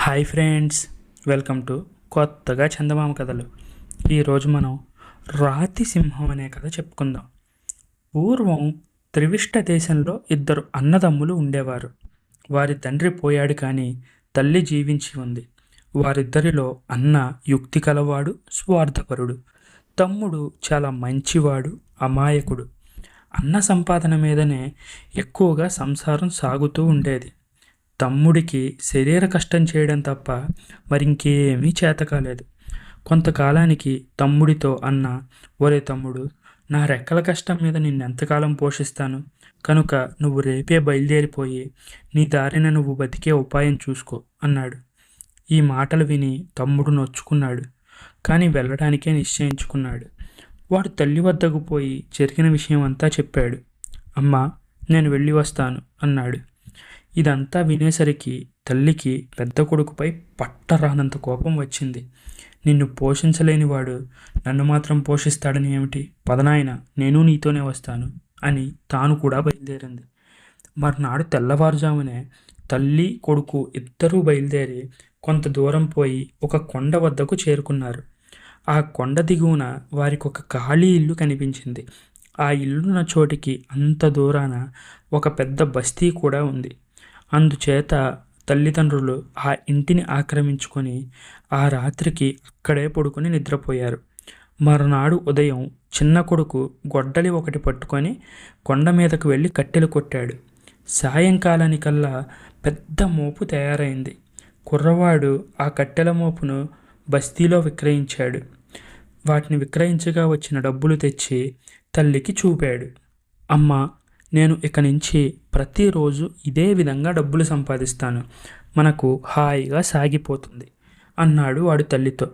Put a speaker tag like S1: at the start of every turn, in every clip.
S1: Hi friends welcome to కొత్తగా చందమామ కథలు. ఈరోజు మనం రాతి సింహం అనే కథ చెప్పుకుందాం. పూర్వం త్రివిష్ట దేశంలో ఇద్దరు అన్నదమ్ములు ఉండేవారు. వారి తండ్రి పోయాడు కానీ తల్లి జీవించి ఉంది. వారిద్దరిలో అన్న యుక్తి కలవాడు స్వార్థపరుడు. తమ్ముడు చాలా మంచివాడు అమాయకుడు. అన్న సంపాదన మీదనే ఎక్కువగా సంసారం సాగుతూ ఉండేది. తమ్ముడికి శరీర కష్టం చేయడం తప్ప మరింకేమీ చేత కాలేదు కొంతకాలానికి తమ్ముడితో అన్న ఒరే తమ్ముడు నా రెక్కల కష్టం మీద నిన్నెంతకాలం పోషిస్తాను? కనుక నువ్వు రేపే బయలుదేరిపోయి నీ దారిన నువ్వు బతికే ఉపాయం చూసుకో అన్నాడు. ఈ మాటలు విని తమ్ముడు నొచ్చుకున్నాడు. కానీ వెళ్ళడానికే నిశ్చయించుకున్నాడు. వాడు తల్లి వద్దకు పోయి జరిగిన విషయం అంతా చెప్పాడు. అమ్మా నేను వెళ్ళి వస్తాను అన్నాడు. ఇదంతా వినేసరికి తల్లికి పెద్ద కొడుకుపై పట్టరానంత కోపం వచ్చింది. నిన్ను పోషించలేనివాడు నన్ను మాత్రం పోషిస్తాడని ఏమిటి? పదనాయన నేను నీతోనే వస్తాను అని తాను కూడా బయలుదేరింది. మర్నాడు తెల్లవారుజామునే తల్లి కొడుకు ఇద్దరూ బయలుదేరి కొంత దూరం పోయి ఒక కొండ వద్దకు చేరుకున్నారు. ఆ కొండ దిగువన వారికి ఒక ఖాళీ ఇల్లు కనిపించింది. ఆ ఇల్లున్న చోటికి అంత దూరాన ఒక పెద్ద బస్తీ కూడా ఉంది. అందుచేత తల్లిదండ్రులు ఆ ఇంటిని ఆక్రమించుకొని ఆ రాత్రికి అక్కడే పడుకొని నిద్రపోయారు. మరునాడు ఉదయం చిన్న కొడుకు గొడ్డలి ఒకటి పట్టుకొని కొండ మీదకు వెళ్ళి కట్టెలు కొట్టాడు. సాయంకాలానికల్లా పెద్ద మోపు తయారైంది. కుర్రవాడు ఆ కట్టెల మోపును బస్తీలో విక్రయించాడు. వాటిని విక్రయించగా వచ్చిన డబ్బులు తెచ్చి తల్లికి చూపాడు. అమ్మ నేను ఇక నుంచి ప్రతిరోజు ఇదే విధంగా డబ్బులు సంపాదిస్తాను. మనకు హాయిగా సాగిపోతుంది అన్నాడు వాడు తల్లితో.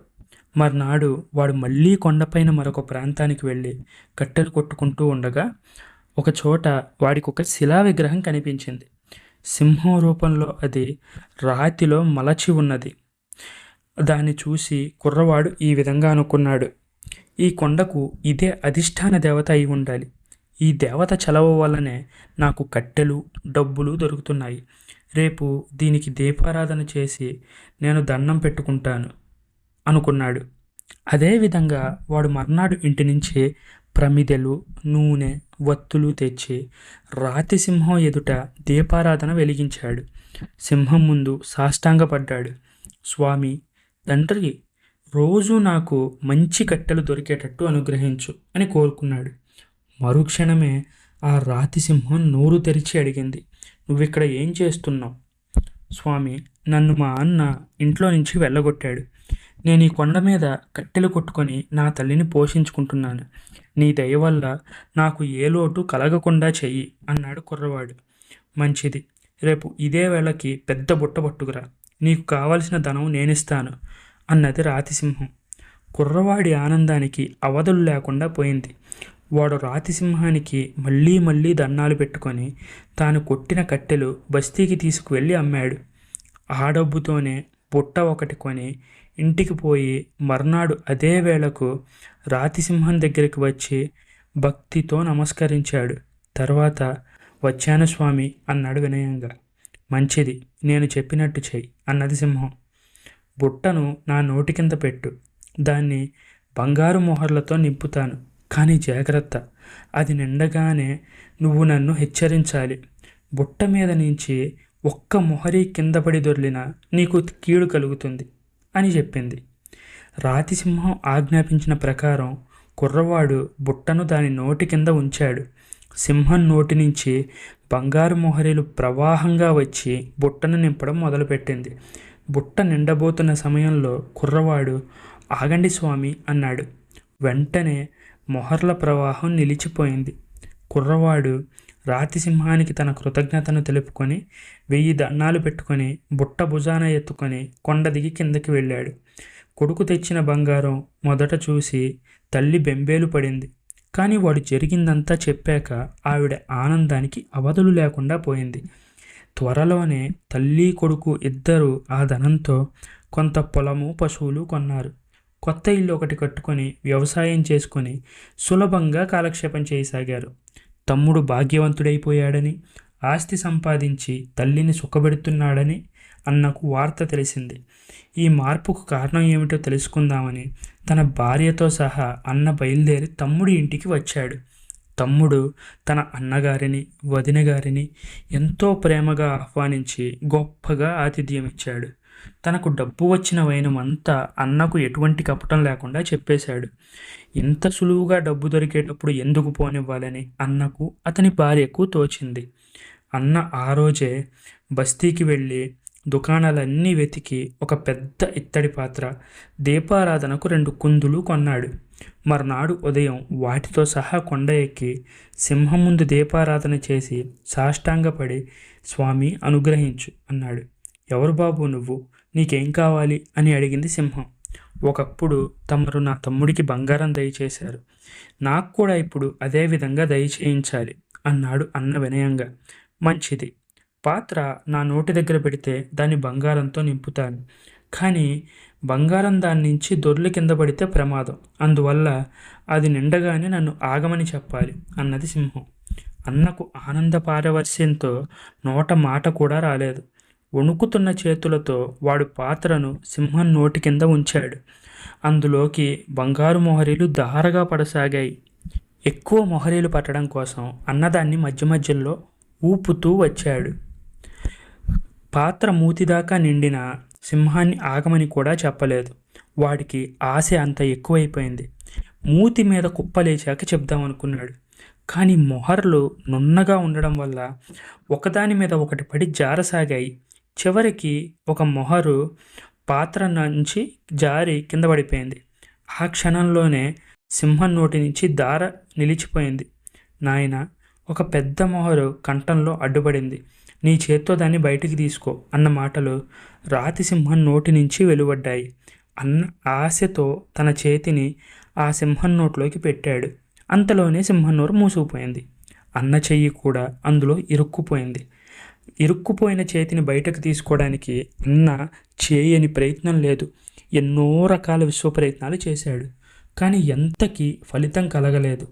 S1: మర్నాడు వాడు మళ్ళీ కొండపైన మరొక ప్రాంతానికి వెళ్ళి కట్టెలు కొట్టుకుంటూ ఉండగా ఒక చోట వాడికి ఒక శిలా విగ్రహం కనిపించింది. సింహం రూపంలో అది రాతిలో మలచి ఉన్నది. దాన్ని చూసి కుర్రవాడు ఈ విధంగా అనుకున్నాడు. ఈ కొండకు ఇదే అధిష్టాన దేవత అయి ఉండాలి. ఈ దేవత చలవ వల్లనే నాకు కట్టెలు డబ్బులు దొరుకుతున్నాయి. రేపు దీనికి దీపారాధన చేసి నేను దండం పెట్టుకుంటాను అనుకున్నాడు. అదేవిధంగా వాడు మర్నాడు ఇంటి నుంచి ప్రమిదెలు నూనె వత్తులు తెచ్చి రాతి సింహం ఎదుట దీపారాధన వెలిగించాడు. సింహం ముందు సాష్టాంగపడ్డాడు. స్వామి తండ్రి రోజు నాకు మంచి కట్టెలు దొరికేటట్టు అనుగ్రహించు అని కోరుకున్నాడు. మరుక్షణమే ఆ రాతి సింహం నోరు తెరిచి అడిగింది. నువ్విక్కడ ఏం చేస్తున్నావు? స్వామి నన్ను మా అన్న ఇంట్లో నుంచి వెళ్ళగొట్టాడు. నేను ఈ కొండ మీద కట్టెలు కొట్టుకొని నా తల్లిని పోషించుకుంటున్నాను. నీ దయ వల్ల నాకు ఏ లోటు కలగకుండా చెయ్యి అన్నాడు కుర్రవాడు. మంచిది. రేపు ఇదే వేళకి పెద్ద బుట్ట పట్టుకురా. నీకు కావలసిన ధనం నేనిస్తాను అన్నది రాతిసింహం. కుర్రవాడి ఆనందానికి అవధులు లేకుండా పోయింది. వాడు రాతిసింహానికి మళ్ళీ మళ్ళీ దండాలు పెట్టుకొని తాను కొట్టిన కట్టెలు బస్తీకి తీసుకువెళ్ళి అమ్మాడు. ఆ డబ్బుతోనే బుట్ట ఒకటి కొని ఇంటికి పోయి మర్నాడు అదే వేళకు రాతిసింహం దగ్గరికి వచ్చి భక్తితో నమస్కరించాడు. తర్వాత వచ్చాను స్వామి అన్నాడు వినయంగా. మంచిది నేను చెప్పినట్టు చెయ్యి అన్నది సింహం. బుట్టను నా నోటి కింద పెట్టు దాన్ని బంగారు మొహర్లతో నింపుతాను. కానీ జాగ్రత్త. అది నిండగానే నువ్వు నన్ను హెచ్చరించాలి. బుట్ట మీద నుంచి ఒక్క మొహరీ కింద పడి దొర్లినా నీకు కీడు కలుగుతుంది అని చెప్పింది. రాతిసింహం ఆజ్ఞాపించిన ప్రకారం కుర్రవాడు బుట్టను దాని నోటి కింద ఉంచాడు. సింహం నోటి నుంచి బంగారు మొహరీలు ప్రవాహంగా వచ్చి బుట్టను నింపడం మొదలుపెట్టింది. బుట్ట నిండబోతున్న సమయంలో కుర్రవాడు ఆగండి స్వామి అన్నాడు. వెంటనే మొహర్ల ప్రవాహం నిలిచిపోయింది. కుర్రవాడు రాతిసింహానికి తన కృతజ్ఞతను తెలుపుకొని వెయ్యి దండాలు పెట్టుకొని బుట్ట భుజాన ఎత్తుకొని కొండ దిగి కిందకి వెళ్ళాడు. కొడుకు తెచ్చిన బంగారం మొదట చూసి తల్లి బెంబేలు పడింది. కానీ వాడు జరిగిందంతా చెప్పాక ఆవిడ ఆనందానికి అవధులు లేకుండా పోయింది. త్వరలోనే తల్లి కొడుకు ఇద్దరు ఆ ధనంతో కొంత పొలము పశువులు కొన్నారు. కొత్త ఇల్లు ఒకటి కట్టుకొని వ్యవసాయం చేసుకొని సులభంగా కాలక్షేపం చేయసాగారు. తమ్ముడు భాగ్యవంతుడైపోయాడని ఆస్తి సంపాదించి తల్లిని సుఖపెడుతున్నాడని అన్నకు వార్త తెలిసింది. ఈ మార్పుకు కారణం ఏమిటో తెలుసుకుందామని తన భార్యతో సహా అన్న బయలుదేరి తమ్ముడి ఇంటికి వచ్చాడు. తమ్ముడు తన అన్నగారిని వదిన గారిని ఎంతో ప్రేమగా ఆహ్వానించి గొప్పగా ఆతిథ్యం ఇచ్చాడు తనకు డబ్బు వచ్చిన వైనమంతా అన్నకు ఎటువంటి కపటం లేకుండా చెప్పేశాడు. ఇంత సులువుగా డబ్బు దొరికేటప్పుడు ఎందుకు పోనివ్వాలని అన్నకు అతని భార్యకు తోచింది. అన్న ఆ రోజే బస్తీకి వెళ్ళి దుకాణాలన్నీ వెతికి ఒక పెద్ద ఇత్తడి పాత్ర దీపారాధనకు రెండు కుందులు కొన్నాడు. మరునాడు ఉదయం వాటితో సహా కొండ ఎక్కి సింహం ముందు దీపారాధన చేసి సాష్టాంగపడి స్వామి అనుగ్రహించు అన్నాడు. ఎవరు బాబు నువ్వు? నీకేం కావాలి? అని అడిగింది సింహం. ఒకప్పుడు తమరు నా తమ్ముడికి బంగారం దయచేశారు. నాకు కూడా ఇప్పుడు అదే విధంగా దయచేయించాలి అన్నాడు అన్న వినయంగా. మంచిది. పాత్ర నా నోటి దగ్గర పెడితే దాన్ని బంగారంతో నింపుతాను. కానీ బంగారం దాని నుంచి దొర్లు కింద పడితే ప్రమాదం. అందువల్ల అది నిండగానే నన్ను ఆగమని చెప్పాలి అన్నది సింహం. అన్నకు ఆనంద పారవస్యంతో నోట మాట కూడా రాలేదు. వణుకుతున్న చేతులతో వాడు పాత్రను సింహం నోటి కింద ఉంచాడు. అందులోకి బంగారు మొహరీలు దారగా పడసాగాయి. ఎక్కువ మొహరీలు పట్టడం కోసం అన్నదాన్ని మధ్య మధ్యలో ఊపుతూ వచ్చాడు. పాత్ర మూతిదాకా నిండిన సింహాన్ని ఆగమని కూడా చెప్పలేదు. వాడికి ఆశ అంత ఎక్కువైపోయింది. మూతి మీద కుప్పలేచాక చెప్దామనుకున్నాడు. కానీ మొహర్లు నున్నగా ఉండడం వల్ల ఒకదాని మీద ఒకటి పడి జారసాగాయి. చివరికి ఒక మొహరు పాత్ర నుంచి జారి కింద పడిపోయింది. ఆ క్షణంలోనే సింహం నోటి నుంచి దార నిలిచిపోయింది. నాయన ఒక పెద్ద మొహరు కంఠంలో అడ్డుపడింది. నీ చేత్తో దాన్ని బయటికి తీసుకో అన్న మాటలు రాతి సింహం నోటి నుంచి వెలువడ్డాయి. అన్న ఆశతో తన చేతిని ఆ సింహం నోట్లోకి పెట్టాడు. అంతలోనే సింహం నోరు మూసుకుపోయింది. అన్న చెయ్యి కూడా అందులో ఇరుక్కుపోయింది. ఇరుక్కుపోయిన చేతిని బయటకు తీసుకోవడానికి అన్న చేయని ప్రయత్నం లేదు. ఎన్నో రకాల విశ్వ ప్రయత్నాలు చేశాడు. కానీ ఎంతకి ఫలితం కలగలేదు.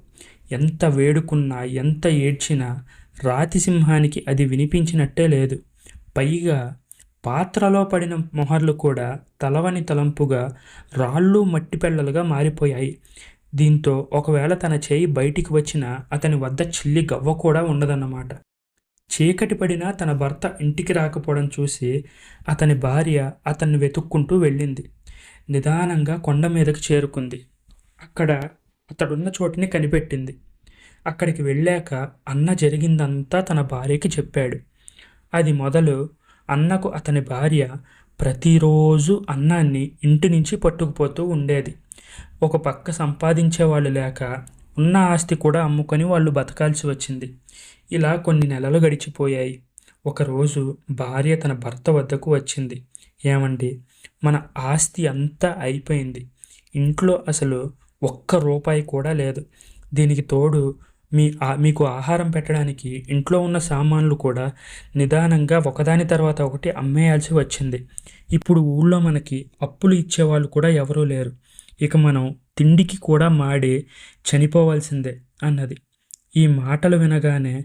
S1: ఎంత వేడుకున్నా ఎంత ఏడ్చినా రాతి సింహానికి అది వినిపించినట్టే లేదు. పైగా పాత్రలో పడిన మొహర్లు కూడా తలవని తలంపుగా రాళ్ళు మట్టి పెళ్ళలుగా మారిపోయాయి. దీంతో ఒకవేళ తన చేయి బయటికి వచ్చినా అతని వద్ద చిల్లి గవ్వ కూడా ఉండదన్నమాట. చీకటి పడినా తన భర్త ఇంటికి రాకపోవడం చూసి అతని భార్య అతన్ని వెతుక్కుంటూ వెళ్ళింది. నిదానంగా కొండ మీదకు చేరుకుంది. అక్కడ అతడున్న చోటుని కనిపెట్టింది. అక్కడికి వెళ్ళాక అన్న జరిగిందంతా తన భార్యకి చెప్పాడు. అది మొదలు అన్నకు అతని భార్య ప్రతిరోజు అన్నాన్ని ఇంటి నుంచి పట్టుకుపోతూ ఉండేది. ఒక పక్క సంపాదించే వాళ్ళు లేక ఉన్న ఆస్తి కూడా అమ్ముకొని వాళ్ళు బతకాల్సి వచ్చింది. ఇలా కొన్ని నెలలు గడిచిపోయాయి. ఒకరోజు భార్య తన భర్త వద్దకు వచ్చింది. ఏమండి? మన ఆస్తి అంతా అయిపోయింది. ఇంట్లో అసలు ఒక్క రూపాయి కూడా లేదు. దీనికి తోడు మీ మీకు ఆహారం పెట్టడానికి ఇంట్లో ఉన్న సామాన్లు కూడా నిదానంగా ఒకదాని తర్వాత ఒకటి అమ్మేయాల్సి వచ్చింది. ఇప్పుడు ఊళ్ళో మనకి అప్పులు ఇచ్చేవాళ్ళు కూడా ఎవరూ లేరు. ఇక మనం తిండికి కూడా మాడి చనిపోవాల్సిందే అన్నది. ఈ మాటలు వినగానే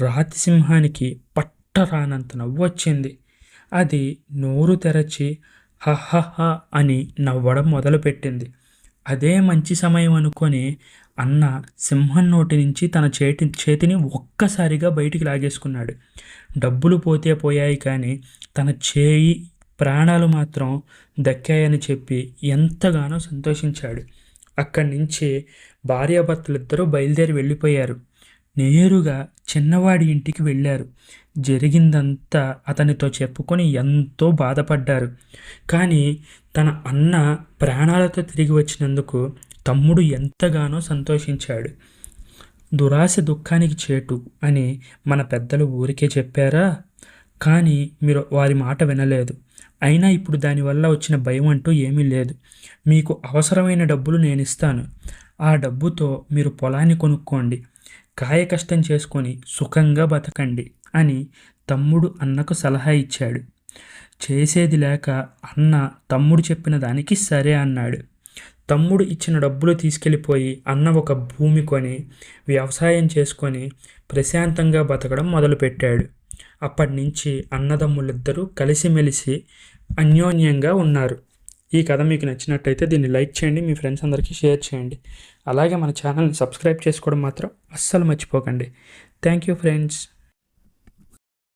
S1: రాతి సింహానికి పట్టరానంత నవ్వు వచ్చింది అది నోరు తెరచి హహహ అని నవ్వడం మొదలుపెట్టింది. అదే మంచి సమయం అనుకొని అన్న సింహం నోటి నుంచి తన చేతి చేతిని ఒక్కసారిగా బయటికి లాగేసుకున్నాడు. డబ్బులు పోతే పోయాయి కానీ తన చేయి ప్రాణాలు మాత్రం దక్కాయని చెప్పి ఎంతగానో సంతోషించాడు. అక్కడి నుంచి భార్యాభర్తలిద్దరూ బయలుదేరి వెళ్ళిపోయారు. నేరుగా చిన్నవాడి ఇంటికి వెళ్ళారు. జరిగిందంతా అతనితో చెప్పుకొని ఎంతో బాధపడ్డారు. కానీ తన అన్న ప్రాణాలతో తిరిగి వచ్చినందుకు తమ్ముడు ఎంతగానో సంతోషించాడు. దురాశ దుఃఖానికి చేటు అని మన పెద్దలు ఊరికే చెప్పారా? కానీ మీరు వారి మాట వినలేదు. అయినా ఇప్పుడు దానివల్ల వచ్చిన భయం అంటూ ఏమీ లేదు. మీకు అవసరమైన డబ్బులు నేను ఇస్తాను. ఆ డబ్బుతో మీరు పొలాన్ని కొనుక్కోండి. కాయ కష్టం చేసుకొని సుఖంగా బతకండి అని తమ్ముడు అన్నకు సలహా ఇచ్చాడు. చేసేది లేక అన్న తమ్ముడు చెప్పిన దానికి సరే అన్నాడు. తమ్ముడు ఇచ్చిన డబ్బులు తీసుకెళ్ళిపోయి అన్న ఒక భూమి కొని వ్యవసాయం చేసుకొని ప్రశాంతంగా బతకడం మొదలుపెట్టాడు. అప్పటి నుంచి అన్నదమ్ములిద్దరూ కలిసిమెలిసి అన్యోన్యంగా ఉన్నారు. ఈ కథ మీకు నచ్చినట్టయితే దీన్ని లైక్ చేయండి మీ ఫ్రెండ్స్ అందరికీ షేర్ చేయండి. అలాగే మన ఛానల్ని సబ్స్క్రైబ్ చేసుకోవడం మాత్రం అస్సలు మర్చిపోకండి. Thank you friends.